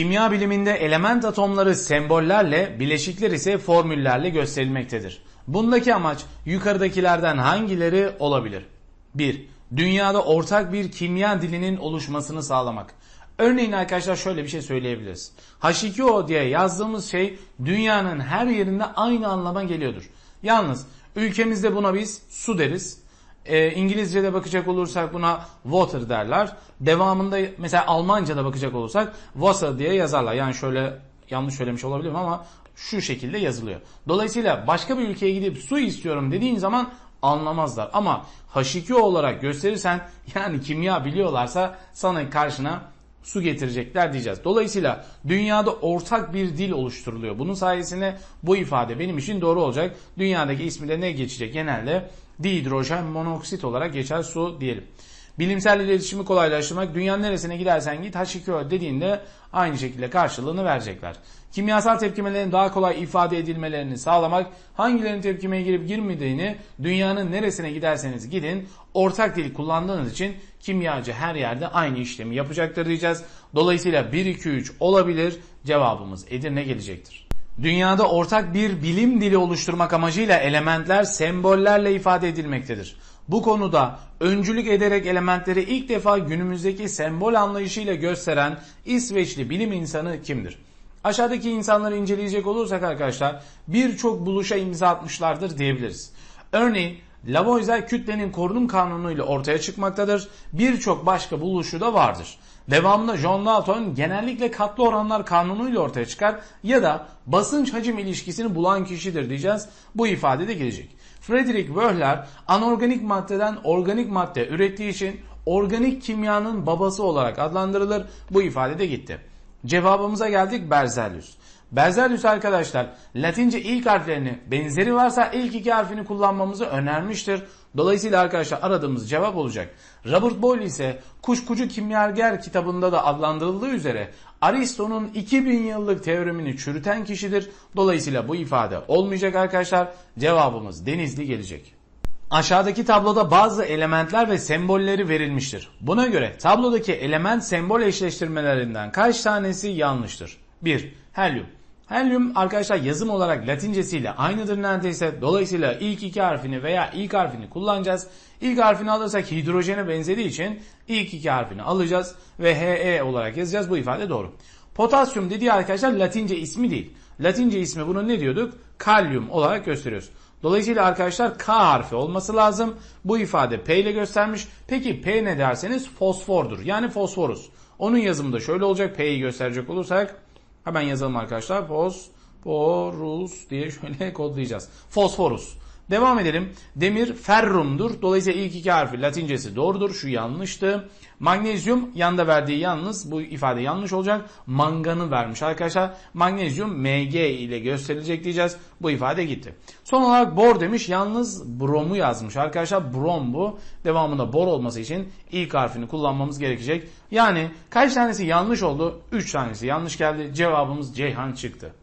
Kimya biliminde element atomları sembollerle, bileşikler ise formüllerle gösterilmektedir. Bundaki amaç yukarıdakilerden hangileri olabilir? 1. Dünyada ortak bir kimya dilinin oluşmasını sağlamak. Örneğin arkadaşlar şöyle bir şey söyleyebiliriz. H2O diye yazdığımız şey dünyanın her yerinde aynı anlama geliyordur. Yalnız ülkemizde buna biz su deriz. E, İngilizce'de bakacak olursak buna water derler. Devamında mesela Almanca'da bakacak olursak Wasser diye yazarlar. Yani şöyle yanlış söylemiş olabilirim ama şu şekilde yazılıyor. Dolayısıyla başka bir ülkeye gidip su istiyorum dediğin zaman anlamazlar. Ama H2O olarak gösterirsen yani kimya biliyorlarsa sana karşına su getirecekler diyeceğiz. Dolayısıyla dünyada ortak bir dil oluşturuluyor. Bunun sayesinde bu ifade benim için doğru olacak. Dünyadaki ismi de ne geçecek? Genelde dihidrojen monoksit olarak geçer su diyelim. Bilimsel iletişimi kolaylaştırmak dünyanın neresine gidersen git H2O dediğinde aynı şekilde karşılığını verecekler. Kimyasal tepkimelerin daha kolay ifade edilmelerini sağlamak hangilerinin tepkimeye girip girmediğini dünyanın neresine giderseniz gidin ortak dil kullandığınız için kimyacı her yerde aynı işlemi yapacaktır diyeceğiz. Dolayısıyla 1-2-3 olabilir cevabımız Edirne gelecektir. Dünyada ortak bir bilim dili oluşturmak amacıyla elementler sembollerle ifade edilmektedir. Bu konuda öncülük ederek elementleri ilk defa günümüzdeki sembol anlayışıyla gösteren İsveçli bilim insanı kimdir? Aşağıdaki insanları inceleyecek olursak arkadaşlar birçok buluşa imza atmışlardır diyebiliriz. Örneğin Lavoisier kütlenin korunum kanunu ile ortaya çıkmaktadır. Birçok başka buluşu da vardır. Devamında John Dalton genellikle katlı oranlar kanunuyla ortaya çıkar ya da basınç hacim ilişkisini bulan kişidir diyeceğiz. Bu ifade de gelecek. Frederick Wöhler anorganik maddeden organik madde ürettiği için organik kimyanın babası olarak adlandırılır. Bu ifade de gitti. Cevabımıza geldik Berzelius. Berzelius arkadaşlar Latince ilk harflerini benzeri varsa ilk iki harfini kullanmamızı önermiştir. Dolayısıyla arkadaşlar aradığımız cevap olacak. Robert Boyle ise Kuşkucu Kimyager kitabında da adlandırıldığı üzere Aristo'nun 2000 yıllık teoremini çürüten kişidir. Dolayısıyla bu ifade olmayacak arkadaşlar. Cevabımız Denizli gelecek. Aşağıdaki tabloda bazı elementler ve sembolleri verilmiştir. Buna göre tablodaki element sembol eşleştirmelerinden kaç tanesi yanlıştır? 1. Helyum. Helyum arkadaşlar yazım olarak latincesiyle aynıdır neredeyse. Dolayısıyla ilk iki harfini veya ilk harfini kullanacağız. İlk harfini alırsak hidrojene benzediği için ilk iki harfini alacağız ve He olarak yazacağız. Bu ifade doğru. Potasyum dediği arkadaşlar latince ismi değil. Latince ismi bunun ne diyorduk? Kalyum olarak gösteriyoruz. Dolayısıyla arkadaşlar K harfi olması lazım. Bu ifade P ile göstermiş. Peki P ne derseniz fosfordur. Yani fosforus. Onun yazımı da şöyle olacak. P'yi gösterecek olursak hemen yazalım arkadaşlar. Fosforus diye şöyle kodlayacağız. Fosforus. Devam edelim. Demir ferrumdur. Dolayısıyla ilk iki harfi latincesi doğrudur. Şu yanlıştı. Magnezyum yanda verdiği yalnız bu ifade yanlış olacak. Manganı vermiş arkadaşlar. Magnezyum Mg ile gösterilecek diyeceğiz. Bu ifade gitti. Son olarak bor demiş. Yalnız bromu yazmış arkadaşlar. Brom bu. Devamında bor olması için ilk harfini kullanmamız gerekecek. Yani kaç tanesi yanlış oldu? 3 tanesi yanlış geldi. Cevabımız Ceyhan çıktı.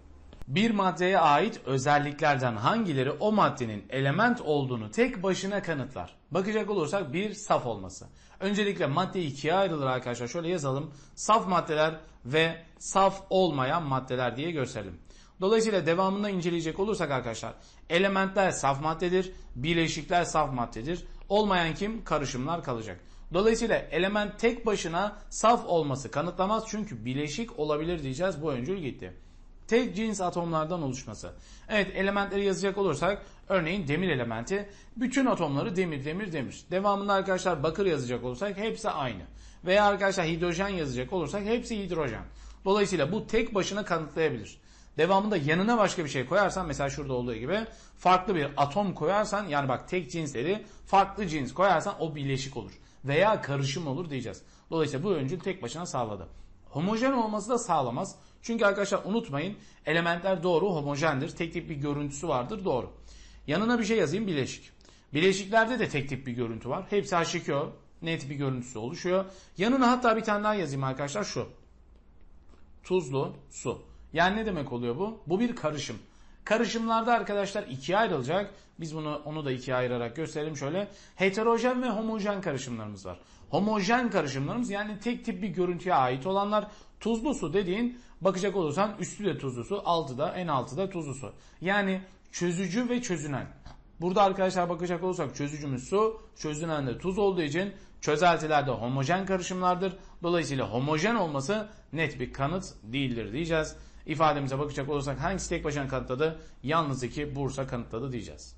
Bir maddeye ait özelliklerden hangileri o maddenin element olduğunu tek başına kanıtlar? Bakacak olursak bir saf olması. Öncelikle madde ikiye ayrılır arkadaşlar. Şöyle yazalım. Saf maddeler ve saf olmayan maddeler diye gösterelim. Dolayısıyla devamında inceleyecek olursak arkadaşlar elementler saf maddedir, bileşikler saf maddedir. Olmayan kim? Karışımlar kalacak. Dolayısıyla element tek başına saf olması kanıtlamaz çünkü bileşik olabilir diyeceğiz. Bu öncül gitti tek cins atomlardan oluşması. Evet elementleri yazacak olursak örneğin demir elementi bütün atomları demir demir demir. Devamında arkadaşlar bakır yazacak olursak hepsi aynı. Veya arkadaşlar hidrojen yazacak olursak hepsi hidrojen. Dolayısıyla bu tek başına kanıtlayabilir. Devamında yanına başka bir şey koyarsan mesela şurada olduğu gibi farklı bir atom koyarsan yani bak tek cinsleri farklı cins koyarsan o bileşik olur. Veya karışım olur diyeceğiz. Dolayısıyla bu öncül tek başına sağladı. Homojen olması da sağlamaz. Çünkü arkadaşlar unutmayın elementler doğru homojendir. Tek tip bir görüntüsü vardır doğru. Yanına bir şey yazayım bileşik. Bileşiklerde de tek tip bir görüntü var. Hepsi H2O net bir görüntüsü oluşuyor. Yanına hatta bir tane daha yazayım arkadaşlar şu. Tuzlu su. Yani ne demek oluyor bu? Bu bir karışım. Karışımlarda arkadaşlar ikiye ayrılacak. Biz bunu onu da ikiye ayırarak gösterelim şöyle. Heterojen ve homojen karışımlarımız var. Homojen karışımlarımız yani tek tip bir görüntüye ait olanlar tuzlu su dediğin bakacak olursan üstü de tuzlu su, altı da en altı da tuzlu su. Yani çözücü ve çözünen. Burada arkadaşlar bakacak olursak çözücümüz su, çözünen de tuz olduğu için çözeltilerde homojen karışımlardır. Dolayısıyla homojen olması net bir kanıt değildir diyeceğiz. İfademize bakacak olursak hangisi tek başına kanıtladı? Yalnız iki Bursa kanıtladı diyeceğiz.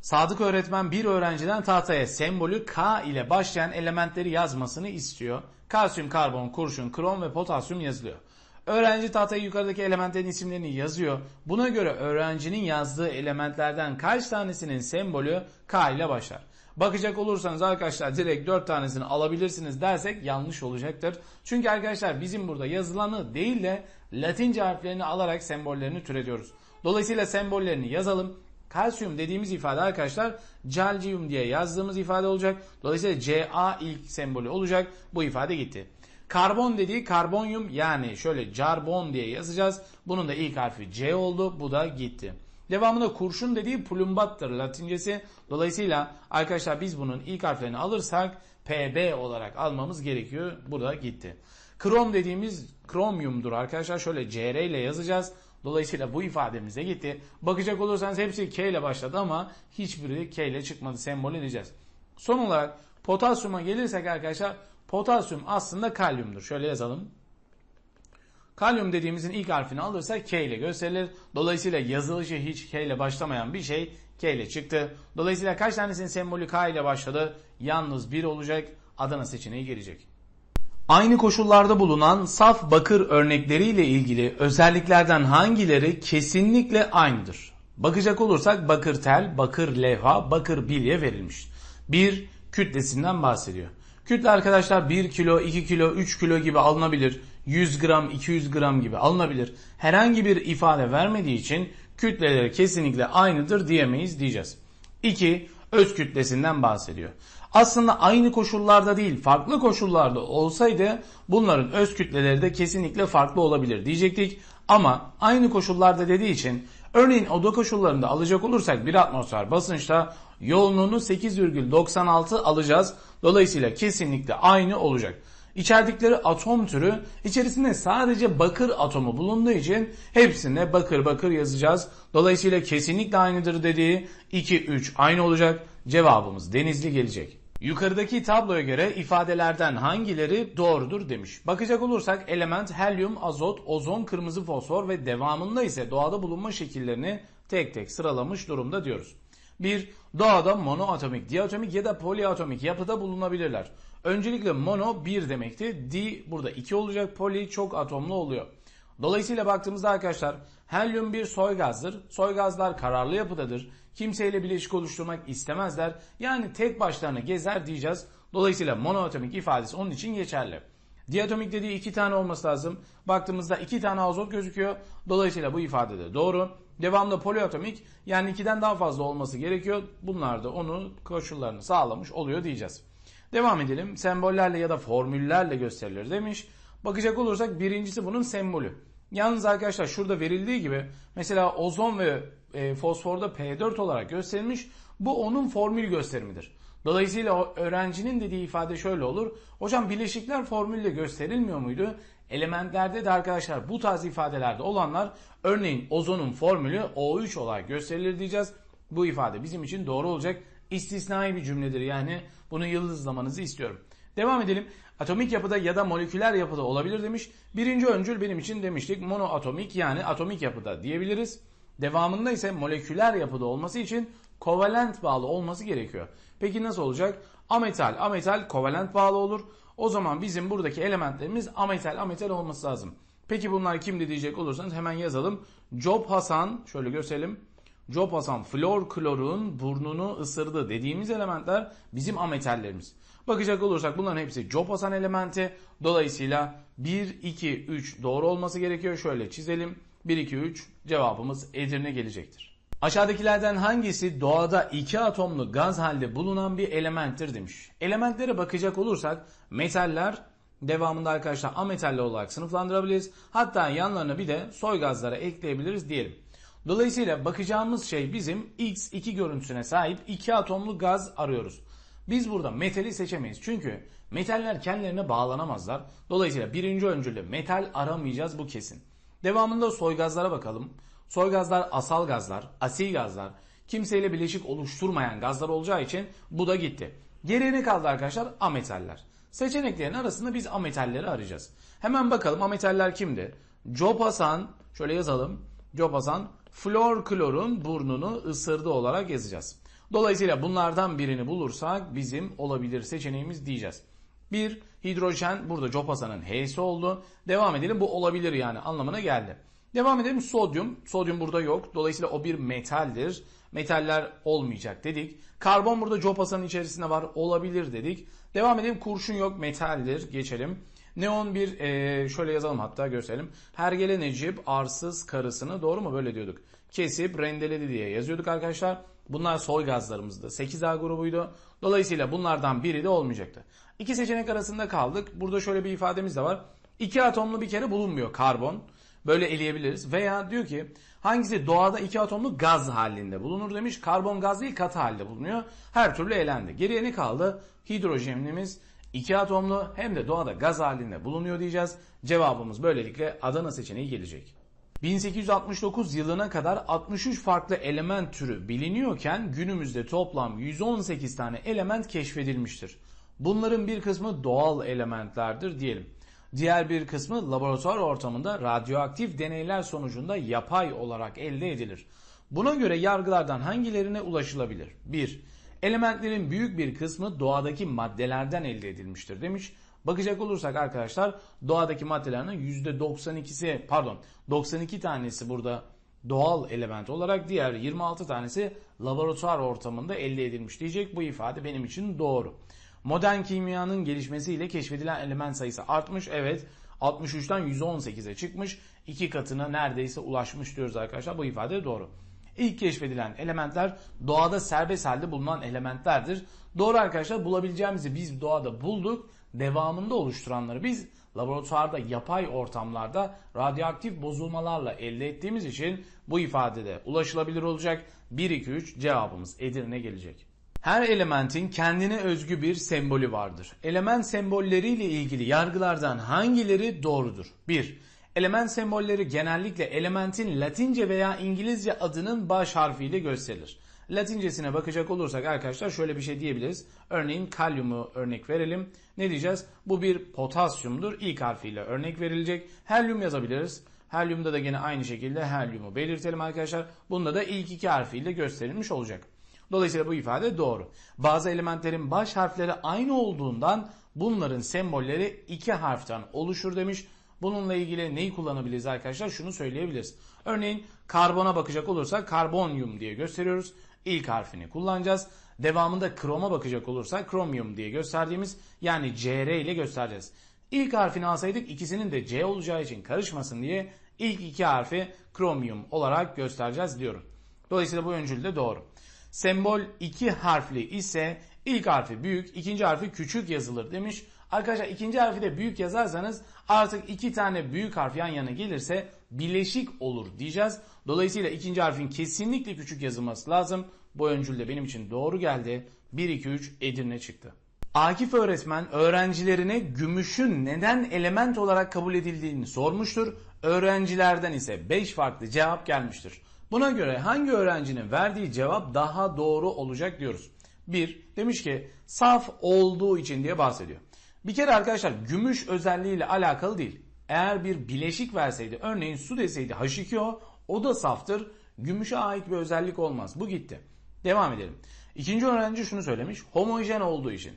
Sadık öğretmen bir öğrenciden tahtaya sembolü K ile başlayan elementleri yazmasını istiyor. Kalsiyum, karbon, kurşun, krom ve potasyum yazılıyor. Öğrenci tahtaya yukarıdaki elementlerin isimlerini yazıyor. Buna göre öğrencinin yazdığı elementlerden kaç tanesinin sembolü K ile başlar? Bakacak olursanız arkadaşlar direkt 4 tanesini alabilirsiniz dersek yanlış olacaktır. Çünkü arkadaşlar bizim burada yazılanı değil de Latince harflerini alarak sembollerini türetiyoruz. Dolayısıyla sembollerini yazalım. Kalsiyum dediğimiz ifade arkadaşlar calcium diye yazdığımız ifade olacak. Dolayısıyla Ca ilk sembolü olacak. Bu ifade gitti. Karbon dediği karbonyum yani şöyle carbon diye yazacağız. Bunun da ilk harfi C oldu. Bu da gitti. Devamında kurşun dediği plumbattır latincesi. Dolayısıyla arkadaşlar biz bunun ilk harflerini alırsak PB olarak almamız gerekiyor. Bu da gitti. Krom dediğimiz kromyumdur arkadaşlar. Şöyle CR ile yazacağız. Dolayısıyla bu ifademize gitti. Bakacak olursanız hepsi K ile başladı ama hiçbiri K ile çıkmadı. Sembol edeceğiz. Son olarak potasyuma gelirsek arkadaşlar potasyum aslında kalyumdur. Şöyle yazalım. Kalyum dediğimizin ilk harfini alırsak K ile gösterilir. Dolayısıyla yazılışı hiç K ile başlamayan bir şey K ile çıktı. Dolayısıyla kaç tanesinin sembolü K ile başladı? Yalnız bir olacak. Adana seçeneği gelecek. Aynı koşullarda bulunan saf bakır örnekleriyle ilgili özelliklerden hangileri kesinlikle aynıdır? Bakacak olursak bakır tel, bakır levha, bakır bilye verilmiş. Bir kütlesinden bahsediyor. Kütle arkadaşlar 1 kilo, 2 kilo, 3 kilo gibi alınabilir. 100 gram, 200 gram gibi alınabilir. Herhangi bir ifade vermediği için kütleleri kesinlikle aynıdır diyemeyiz diyeceğiz. 2. Öz kütlesinden bahsediyor. Aslında aynı koşullarda değil farklı koşullarda olsaydı bunların öz kütleleri de kesinlikle farklı olabilir diyecektik. Ama aynı koşullarda dediği için örneğin oda koşullarında alacak olursak bir atmosfer basınçta yoğunluğunu 8,96 alacağız. Dolayısıyla kesinlikle aynı olacak. İçerdikleri atom türü içerisinde sadece bakır atomu bulunduğu için hepsine bakır bakır yazacağız. Dolayısıyla kesinlikle aynıdır dediği 2 3 aynı olacak. Cevabımız denizli gelecek. Yukarıdaki tabloya göre ifadelerden hangileri doğrudur demiş. Bakacak olursak element helyum, azot, ozon, kırmızı fosfor ve devamında ise doğada bulunma şekillerini tek tek sıralamış durumda diyoruz. 1. Doğada monoatomik, diatomik ya da poliatomik yapıda bulunabilirler. Öncelikle mono 1 demekti. Di burada 2 olacak. Poli çok atomlu oluyor. Dolayısıyla baktığımızda arkadaşlar helyum bir soy gazdır. Soy gazlar kararlı yapıdadır. Kimseyle bileşik oluşturmak istemezler. Yani tek başlarına gezer diyeceğiz. Dolayısıyla monoatomik ifadesi onun için geçerli. Diatomik dediği iki tane olması lazım. Baktığımızda iki tane azot gözüküyor. Dolayısıyla bu ifade de doğru. Devamlı poliatomik yani ikiden daha fazla olması gerekiyor. Bunlar da onun koşullarını sağlamış oluyor diyeceğiz. Devam edelim. Sembollerle ya da formüllerle gösterilir demiş. Bakacak olursak birincisi bunun sembolü. Yalnız arkadaşlar şurada verildiği gibi mesela ozon ve e, fosforda P4 olarak gösterilmiş. Bu onun formül gösterimidir. Dolayısıyla öğrencinin dediği ifade şöyle olur. Hocam bileşikler formülle gösterilmiyor muydu? Elementlerde de arkadaşlar bu tarz ifadelerde olanlar örneğin ozonun formülü O3 olarak gösterilir diyeceğiz. Bu ifade bizim için doğru olacak. İstisnai bir cümledir yani bunu yıldızlamanızı istiyorum. Devam edelim. Atomik yapıda ya da moleküler yapıda olabilir demiş. Birinci öncül benim için demiştik monoatomik yani atomik yapıda diyebiliriz. Devamında ise moleküler yapıda olması için kovalent bağlı olması gerekiyor. Peki nasıl olacak? Ametal, ametal kovalent bağlı olur. O zaman bizim buradaki elementlerimiz ametal, ametal olması lazım. Peki bunlar kimdi diyecek olursanız hemen yazalım. Job Hasan, şöyle gösterelim. Job flor klorun burnunu ısırdı dediğimiz elementler bizim ametallerimiz. Bakacak olursak bunların hepsi Job Hasan elementi. Dolayısıyla 1, 2, 3 doğru olması gerekiyor. Şöyle çizelim. 1, 2, 3 cevabımız Edirne gelecektir. Aşağıdakilerden hangisi doğada iki atomlu gaz halde bulunan bir elementtir demiş. Elementlere bakacak olursak metaller devamında arkadaşlar ametaller olarak sınıflandırabiliriz. Hatta yanlarına bir de soy gazlara ekleyebiliriz diyelim. Dolayısıyla bakacağımız şey bizim X2 görüntüsüne sahip iki atomlu gaz arıyoruz. Biz burada metali seçemeyiz. Çünkü metaller kendilerine bağlanamazlar. Dolayısıyla birinci öncülde metal aramayacağız bu kesin. Devamında soy gazlara bakalım. Soy gazlar asal gazlar, asil gazlar, kimseyle bileşik oluşturmayan gazlar olacağı için bu da gitti. Geriye ne kaldı arkadaşlar? Ametaller. Seçeneklerin arasında biz ametalleri arayacağız. Hemen bakalım ametaller kimdi? Jopasan, şöyle yazalım. Jopasan, flor klorun burnunu ısırdı olarak yazacağız. Dolayısıyla bunlardan birini bulursak bizim olabilir seçeneğimiz diyeceğiz. Bir hidrojen burada Jopasan'ın H'si oldu. Devam edelim bu olabilir yani anlamına geldi. Devam edelim sodyum. Sodyum burada yok. Dolayısıyla o bir metaldir. Metaller olmayacak dedik. Karbon burada Jopasan'ın içerisinde var. Olabilir dedik. Devam edelim kurşun yok metaldir. Geçelim. Neon bir e, şöyle yazalım hatta gösterelim. Hergele Necip arsız karısını doğru mu böyle diyorduk. Kesip rendeledi diye yazıyorduk arkadaşlar. Bunlar soy gazlarımızdı. 8A grubuydu. Dolayısıyla bunlardan biri de olmayacaktı. İki seçenek arasında kaldık. Burada şöyle bir ifademiz de var. İki atomlu bir kere bulunmuyor karbon. Böyle eleyebiliriz. Veya diyor ki hangisi doğada iki atomlu gaz halinde bulunur demiş. Karbon gaz değil katı halde bulunuyor. Her türlü elendi. Geriye ne kaldı? Hidrojenimiz iki atomlu hem de doğada gaz halinde bulunuyor diyeceğiz. Cevabımız böylelikle Adana seçeneği gelecek. 1869 yılına kadar 63 farklı element türü biliniyorken günümüzde toplam 118 tane element keşfedilmiştir. Bunların bir kısmı doğal elementlerdir diyelim. Diğer bir kısmı laboratuvar ortamında radyoaktif deneyler sonucunda yapay olarak elde edilir. Buna göre yargılardan hangilerine ulaşılabilir? 1. Elementlerin büyük bir kısmı doğadaki maddelerden elde edilmiştir demiş. Bakacak olursak arkadaşlar doğadaki maddelerin %92'si pardon 92 tanesi burada doğal element olarak diğer 26 tanesi laboratuvar ortamında elde edilmiş diyecek. Bu ifade benim için doğru. Modern kimyanın gelişmesiyle keşfedilen element sayısı artmış. Evet 63'ten 118'e çıkmış. iki katına neredeyse ulaşmış diyoruz arkadaşlar. Bu ifade doğru. İlk keşfedilen elementler doğada serbest halde bulunan elementlerdir. Doğru arkadaşlar bulabileceğimizi biz doğada bulduk. Devamında oluşturanları biz laboratuvarda yapay ortamlarda radyoaktif bozulmalarla elde ettiğimiz için bu ifadede ulaşılabilir olacak. 1 2 3 cevabımız Edirne gelecek. Her elementin kendine özgü bir sembolü vardır. Element sembolleriyle ilgili yargılardan hangileri doğrudur? 1. Element sembolleri genellikle elementin Latince veya İngilizce adının baş harfiyle gösterilir. Latincesine bakacak olursak arkadaşlar şöyle bir şey diyebiliriz. Örneğin kalyumu örnek verelim. Ne diyeceğiz? Bu bir potasyumdur. İlk harfiyle örnek verilecek. Helyum yazabiliriz. Helyumda da gene aynı şekilde helyumu belirtelim arkadaşlar. Bunda da ilk iki harfiyle gösterilmiş olacak. Dolayısıyla bu ifade doğru. Bazı elementlerin baş harfleri aynı olduğundan bunların sembolleri iki harften oluşur demiş. Bununla ilgili neyi kullanabiliriz arkadaşlar? Şunu söyleyebiliriz. Örneğin karbona bakacak olursak karbonyum diye gösteriyoruz. İlk harfini kullanacağız. Devamında kroma bakacak olursak kromyum diye gösterdiğimiz yani CR ile göstereceğiz. İlk harfini alsaydık ikisinin de C olacağı için karışmasın diye ilk iki harfi kromyum olarak göstereceğiz diyorum. Dolayısıyla bu öncül de doğru. Sembol iki harfli ise ilk harfi büyük, ikinci harfi küçük yazılır demiş. Arkadaşlar ikinci harfi de büyük yazarsanız artık iki tane büyük harf yan yana gelirse bileşik olur diyeceğiz. Dolayısıyla ikinci harfin kesinlikle küçük yazılması lazım. Bu öncül de benim için doğru geldi. 1, 2, 3 Edirne çıktı. Akif öğretmen öğrencilerine gümüşün neden element olarak kabul edildiğini sormuştur. Öğrencilerden ise 5 farklı cevap gelmiştir. Buna göre hangi öğrencinin verdiği cevap daha doğru olacak diyoruz. 1. Demiş ki saf olduğu için diye bahsediyor. Bir kere arkadaşlar gümüş özelliğiyle alakalı değil. Eğer bir bileşik verseydi örneğin su deseydi H2O o da saftır. Gümüşe ait bir özellik olmaz. Bu gitti. Devam edelim. İkinci öğrenci şunu söylemiş. Homojen olduğu için.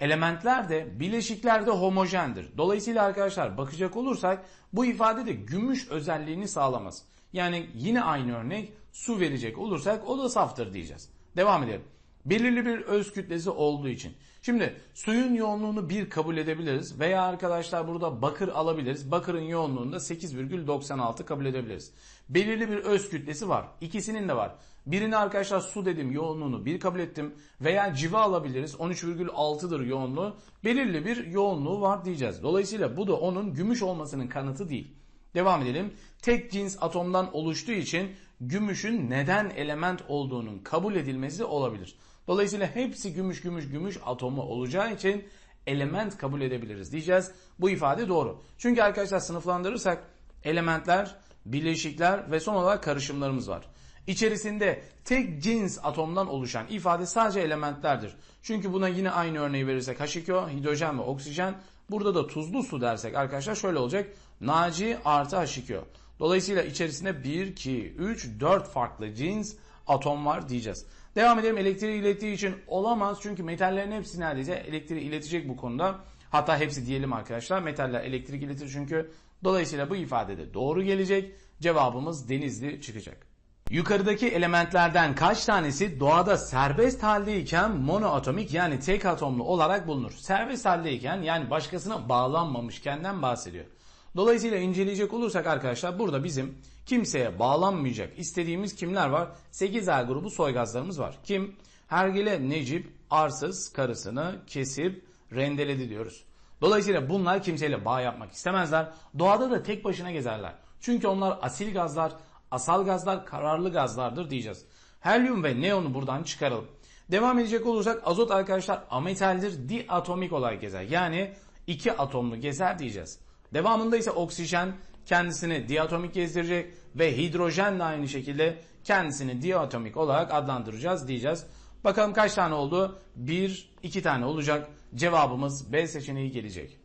Elementler de bileşikler de homojendir. Dolayısıyla arkadaşlar bakacak olursak bu ifade de gümüş özelliğini sağlamaz. Yani yine aynı örnek su verecek olursak o da saftır diyeceğiz. Devam edelim. Belirli bir öz kütlesi olduğu için. Şimdi suyun yoğunluğunu 1 kabul edebiliriz veya arkadaşlar burada bakır alabiliriz. Bakırın yoğunluğunu da 8,96 kabul edebiliriz. Belirli bir öz kütlesi var. İkisinin de var. Birini arkadaşlar su dedim yoğunluğunu 1 kabul ettim. Veya civa alabiliriz 13,6'dır yoğunluğu. Belirli bir yoğunluğu var diyeceğiz. Dolayısıyla bu da onun gümüş olmasının kanıtı değil. Devam edelim. Tek cins atomdan oluştuğu için gümüşün neden element olduğunun kabul edilmesi olabilir. Dolayısıyla hepsi gümüş gümüş gümüş atomu olacağı için element kabul edebiliriz diyeceğiz. Bu ifade doğru. Çünkü arkadaşlar sınıflandırırsak elementler, bileşikler ve son olarak karışımlarımız var. İçerisinde tek cins atomdan oluşan ifade sadece elementlerdir. Çünkü buna yine aynı örneği verirsek H2O, hidrojen ve oksijen. Burada da tuzlu su dersek arkadaşlar şöyle olacak. Naci artı H2O. Dolayısıyla içerisinde 1, 2, 3, 4 farklı cins atom var diyeceğiz. Devam edelim elektriği ilettiği için olamaz. Çünkü metallerin hepsi neredeyse elektriği iletecek bu konuda. Hatta hepsi diyelim arkadaşlar. Metaller elektrik iletir çünkü. Dolayısıyla bu ifadede doğru gelecek. Cevabımız denizli çıkacak. Yukarıdaki elementlerden kaç tanesi doğada serbest haldeyken monoatomik yani tek atomlu olarak bulunur? Serbest haldeyken yani başkasına bağlanmamışkenden bahsediyor. Dolayısıyla inceleyecek olursak arkadaşlar burada bizim kimseye bağlanmayacak istediğimiz kimler var? 8A grubu soygazlarımız var. Kim? Hergele Necip arsız karısını kesip rendeledi diyoruz. Dolayısıyla bunlar kimseyle bağ yapmak istemezler. Doğada da tek başına gezerler. Çünkü onlar asil gazlar, asal gazlar, kararlı gazlardır diyeceğiz. Helyum ve neonu buradan çıkaralım. Devam edecek olursak azot arkadaşlar ametaldir, diatomik olarak gezer. Yani iki atomlu gezer diyeceğiz. Devamında ise oksijen kendisini diatomik gezdirecek ve hidrojen de aynı şekilde kendisini diatomik olarak adlandıracağız diyeceğiz. Bakalım kaç tane oldu? 1, 2 tane olacak. Cevabımız B seçeneği gelecek.